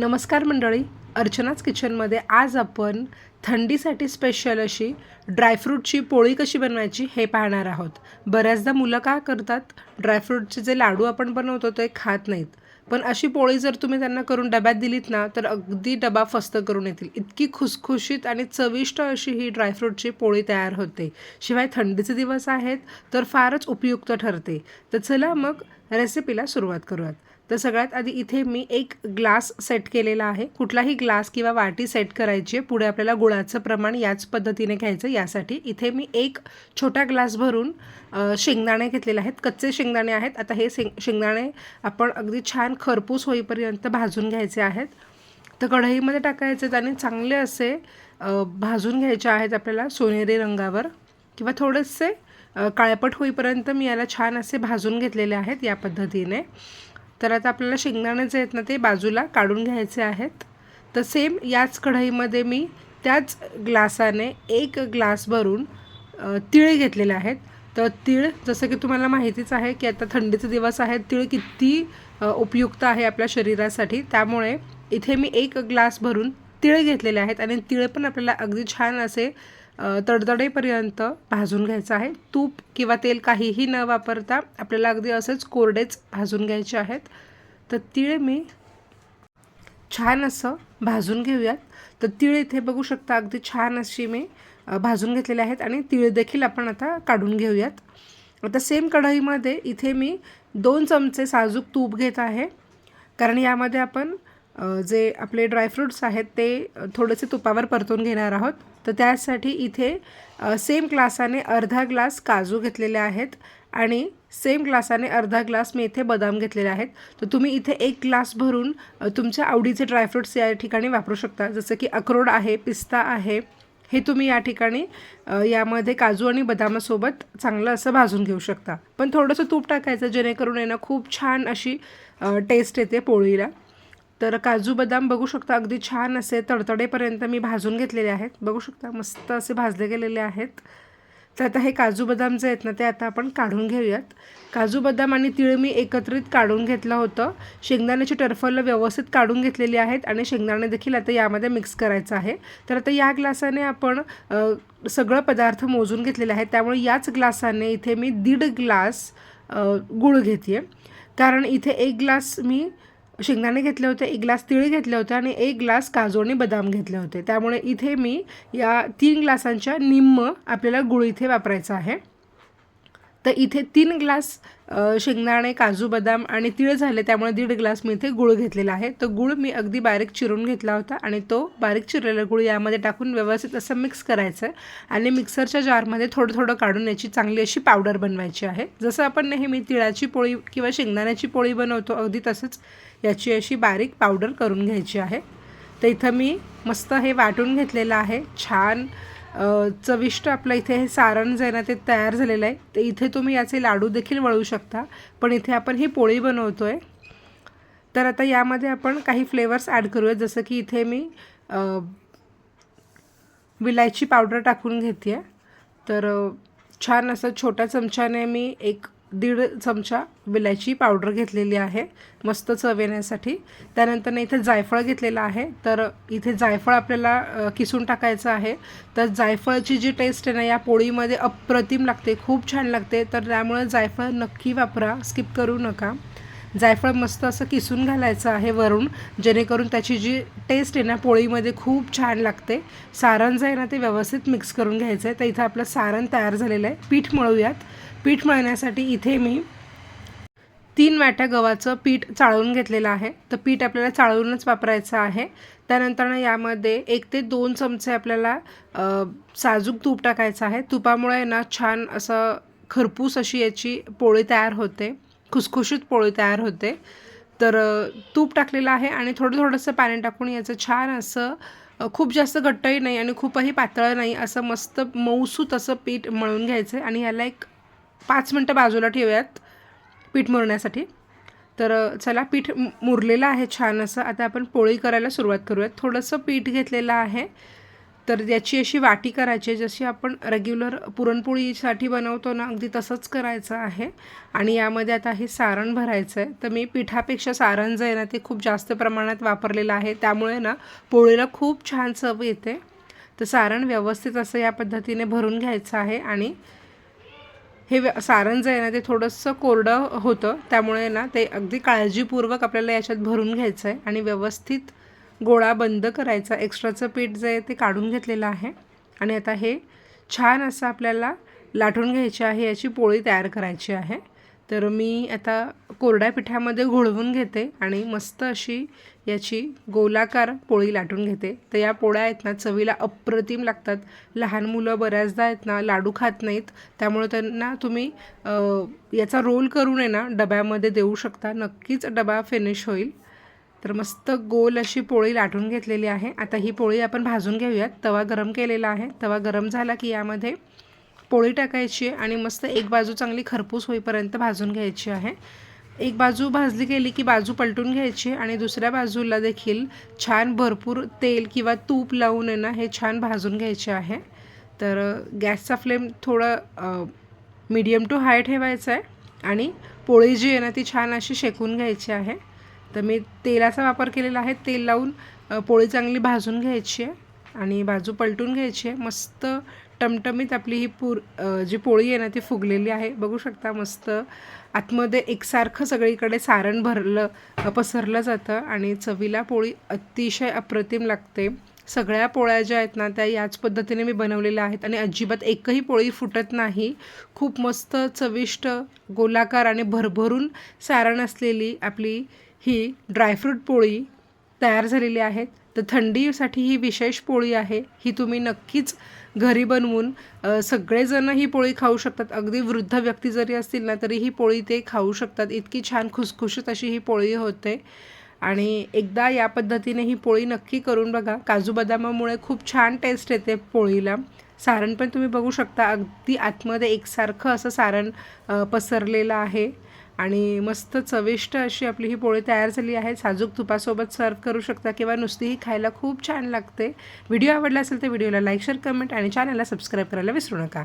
नमस्कार मंडळी. अर्चनाच किचनमध्ये आज आपण थंडीसाठी स्पेशल अशी ड्रायफ्रूटची पोळी कशी बनवायची हे पाहणार आहोत. बऱ्याचदा मुलं काय करतात ड्रायफ्रूटचे जे लाडू आपण बनवतो ते खात नाहीत. पण अशी पोळी जर तुम्ही त्यांना करून डब्यात दिलीत ना तर अगदी डबा फस्त करून येतील. इतकी खुसखुशीत आणि चविष्ट अशी ही ड्रायफ्रूटची पोळी तयार होते. शिवाय थंडीचे दिवस आहेत तर फारच उपयुक्त ठरते. तर चला मग रेसिपीला सुरुवात करूयात. तर सगळ्यात आधी इथे मी एक ग्लास सेट केलेला आहे. कुठलाही ग्लास किंवा वाटी सेट करायची आहे पुढे आपल्याला गुळाचं प्रमाण याच पद्धतीने घ्यायचं यासाठी इथे मी एक छोटा ग्लास भरून शेंगदाणे घेतलेले आहेत. कच्चे शेंगदाणे आहेत. आता हे शेंग शेंगदाणे आपण अगदी छान खरपूस होईपर्यंत भाजून घ्यायचे आहेत. तर कढईमध्ये टाकायचे आणि चांगले असे भाजून घ्यायचे आहेत आपल्याला सोनेरी रंगावर किंवा थोडेसे काळपट होईपर्यंत मी याला छान असे भाजून घेतलेले आहेत या पद्धतीने. तर आता आपल्याला शेंगदाणे जे आहेत ना ते बाजूला काढून घ्यायचे आहेत. तर सेम याच कढईमध्ये मी त्याच ग्लासाने एक ग्लास भरून तिळ घेतलेले आहेत. तर तीळ जसं की तुम्हाला माहितीच आहे की आता थंडीचे दिवस आहेत तीळ किती उपयुक्त आहे आपल्या शरीरासाठी. त्यामुळे इथे मी एक ग्लास भरून तिळ घेतलेले आहेत आणि तिळ पण आपल्याला अगदी छान असे तडतडेपर्यंत भाजून घ्यायचं आहे. तूप किंवा तेल काहीही न वापरता आपल्याला अगदी असेच कोरडेच भाजून घ्यायचे आहेत. तर तिळ मी छान असं भाजून घेऊयात. तर तिळ इथे बघू शकता अगदी छान अशी मी भाजून घेतलेले आहेत आणि तिळ देखील आपण आता काढून घेऊयात. आता सेम कढईमध्ये इथे मी दोन चमचे साजूक तूप घेत आहे. कारण यामध्ये आपण जे आपले ड्रायफ्रूट्स आहेत ते थोडेसे तुपावर परतून घेणार आहोत. तर त्यासाठी इथे सेम ग्लासाने अर्धा ग्लास काजू घेतलेले आहेत आणि सेम ग्लासाने अर्धा ग्लास मी इथे बदाम घेतलेले आहेत. तर तुम्ही इथे एक ग्लास भरून तुमच्या आवडीचे ड्रायफ्रूट्स या ठिकाणी वापरू शकता. जसं की अक्रोड आहे पिस्ता आहे हे तुम्ही या ठिकाणी यामध्ये काजू आणि बदामासोबत चांगलं असं भाजून घेऊ शकता. पण थोडंसं तूप टाकायचं जेणेकरून आहे ना खूप छान अशी टेस्ट येते पोळीला. तर काजू बदाम बघू शकता अगदी छान असे तडतडेपर्यंत मी भाजून घेतलेले आहेत. बघू शकता मस्त असे भाजले गेलेले आहेत. तर आता हे काजू बदाम जे आहेत ना ते आता आपण काढून घेऊयात. काजू बदाम आणि तिळ मी एकत्रित काढून घेतलं होतं. शेंगदाण्याची टरफलं व्यवस्थित काढून घेतलेली आहेत आणि शेंगदाणे देखील आता यामध्ये मिक्स करायचं आहे. तर आता या ग्लासाने आपण सगळं पदार्थ मोजून घेतलेले आहेत. त्यामुळे याच ग्लासाने इथे मी दीड ग्लास गूळ घेते कारण इथे एक ग्लास मी शेंगदाणे घेतले होते एक ग्लास तिळ घेतले होते आणि एक ग्लास काजू आणि बदाम घेतले होते. त्यामुळे इथे मी या तीन ग्लासांच्या निम्म आपल्याला गुळ इथे वापरायचं आहे. तर इथे तीन ग्लास शेंगदाणे काजू बदाम आणि तिळ झाले त्यामुळे दीड ग्लास मी इथे गुळ घेतलेला आहे. तर गुळ मी अगदी बारीक चिरून घेतला होता आणि तो बारीक चिरलेला गुळ यामध्ये टाकून व्यवस्थित असं मिक्स करायचं आहे आणि मिक्सरच्या जारमध्ये थोडं थोडं काढून याची चांगली अशी पावडर बनवायची आहे. जसं आपण नेहमी तिळाची पोळी किंवा शेंगदाण्याची पोळी बनवतो अगदी तसंच याची अशी बारीक पावडर करून घ्यायची आहे. तर इथं मी मस्त हे वाटून घेतलेलं आहे छान चविष्ट आपलं इथे हे सारण जे आहे ना ते तयार झालेलं आहे. तर इथे तुम्ही याचे लाडू देखील वळू शकता. पण इथे आपण ही पोळी बनवतो आहे तर आता यामध्ये आपण काही फ्लेवर्स ॲड करूयात. जसं की इथे मी विलायची पावडर टाकून घेते आहे तर छान असं छोट्या चमच्याने मी एक दीड चमचा विलायची पावडर घेतलेली आहे. मस्त चव येण्यासाठी त्यानंतर इथे जायफळ घेतलेलं आहे. तर इथे जायफळ आपल्याला किसून टाकायचं आहे. तर जायफळची जी टेस्ट आहे ना या पोळीमध्ये अप्रतिम लागते. खूप छान लागते. तर त्यामुळे जायफळ नक्की वापरा. स्किप करू नका. जायफळ मस्त असं किसून घालायचं आहे वरून. जेणेकरून त्याची जी टेस्ट आहे ना पोळीमध्ये खूप छान लागते. सारण जे आहे ना ते व्यवस्थित मिक्स करून घ्यायचं आहे तर इथं आपलं सारण तयार झालेलं आहे. पीठ मळूयात. पीठ मळण्यासाठी इथे मी तीन वाट्या गव्हाचं पीठ चाळून घेतलेलं आहे. तर पीठ आपल्याला चाळूनच वापरायचं आहे. त्यानंतर यामध्ये एक ते दोन चमचे आपल्याला साजूक तूप टाकायचं आहे. तुपामुळे ना छान असं खरपूस अशी याची पोळी तयार होते. खुसखुशीत पोळी तयार होते. तर तूप टाकलेलं आहे आणि थोडं थोडंसं पाणी टाकून याचं छान असं खूप जास्त घट्टही नाही आणि खूपही पातळ नाही असं मस्त मऊसूत असं पीठ मळून घ्यायचं आहे. आणि याला एक पाच मिनटं बाजूला ठेवूयात पीठ मुरण्यासाठी. तर चला पीठ मुरलेलं आहे छान असं. आता आपण पोळी करायला सुरुवात करूयात. थोडंसं पीठ घेतलेलं आहे. तर याची अशी वाटी करायची आहे. जशी आपण रेग्युलर पुरणपोळीसाठी बनवतो ना अगदी तसंच करायचं आहे. आणि यामध्ये आता हे सारण भरायचं आहे. तर मी पिठापेक्षा सारण जे आहे ना ते खूप जास्त प्रमाणात वापरलेलं आहे. त्यामुळे ना पोळीला खूप छान चव येते. तर सारण व्यवस्थित असं या पद्धतीने भरून घ्यायचं आहे. आणि हे व्य सारण जे आहे ना ते थोडंसं कोरडं होतं. त्यामुळे ना ते अगदी काळजीपूर्वक आपल्याला याच्यात भरून घ्यायचं आहे आणि व्यवस्थित गोळा बंद करायचा. एक्स्ट्राचं पीठ जे आहे ते काढून घेतलेलं आहे. आणि आता हे छान असं आपल्याला लाटून घ्यायचे आहे याची पोळी तयार करायची आहे. तर मी आता कोरड्या पिठामध्ये घोळवून घेते आणि मस्त अशी याची गोलाकार पोळी लाटून घेते. तर या पोळ्या आहेत ना चवीला अप्रतिम लागतात. लहान मुलं बऱ्याचदा आहेत ना लाडू खात नाहीत. त्यामुळे त्यांना तुम्ही याचा रोल करून आहे ना डब्यामध्ये देऊ शकता. नक्कीच डबा फिनिश होईल. तर मस्त गोल अशी पोळी लाटून घेतलेली आहे. आता ही पोळी आपण भाजून घेऊयात. तवा गरम केलेला आहे. तवा गरम झाला की यामध्ये पोळी टाकायची आहे आणि मस्त एक बाजू चांगली खरपूस होईपर्यंत भाजून घ्यायची आहे. एक बाजू भाजली गेली की बाजू पलटून घ्यायची आणि दुसऱ्या बाजूला देखील छान भरपूर तेल किंवा तूप लावून आहे ना हे छान भाजून घ्यायचे आहे. तर गॅसचा फ्लेम थोडं मीडियम टू हाय ठेवायचा आहे आणि पोळी जी आहे ना ती छान अशी शेकून घ्यायची आहे. तर मी तेलाचा वापर केलेला आहे. तेल लावून पोळी चांगली भाजून घ्यायची आहे आणि बाजू पलटून घ्यायची आहे. मस्त टमटमीत आपली ही पूर जी पोळी आहे ना ती फुगलेली आहे. बघू शकता मस्त आतमध्ये एकसारखं सगळीकडे सारण भरलं पसरलं जातं आणि चवीला पोळी अतिशय अप्रतिम लागते. सगळ्या पोळ्या ज्या आहेत ना त्या याच पद्धतीने मी बनवलेल्या आहेत आणि अजिबात एकही पोळी फुटत नाही. खूप मस्त चविष्ट गोलाकार आणि भरभरून सारण असलेली आपली ही ड्रायफ्रूट पोळी तयार झालेली आहेत. तर थंडीसाठी ही विशेष पोळी आहे. ही तुम्ही नक्कीच घरी बनवून सगळेजण ही पोळी खाऊ शकतात. अगदी वृद्ध व्यक्ती जरी असतील ना तरी ही पोळी ते खाऊ शकतात. इतकी छान खुसखुशीत अशी ही पोळी होते. आणि एकदा या पद्धतीने ही पोळी नक्की करून बघा. काजू बदामामुळे खूप छान टेस्ट येते पोळीला. सारण पण तुम्ही बघू शकता. अगदी आतमध्ये एकसारखं असं सारण पसरलेलं आहे. आणि मस्त चविष्ट अशी आपली ही पोळी तयार झाली आहे. साजूक तुपासोबत सर्व करू शकता किंवा नुसतीही खायला खूप छान लागते. व्हिडिओ आवडला असेल तर व्हिडिओला लाईक शेअर कमेंट आणि चॅनलला सबस्क्राईब करायला विसरू नका.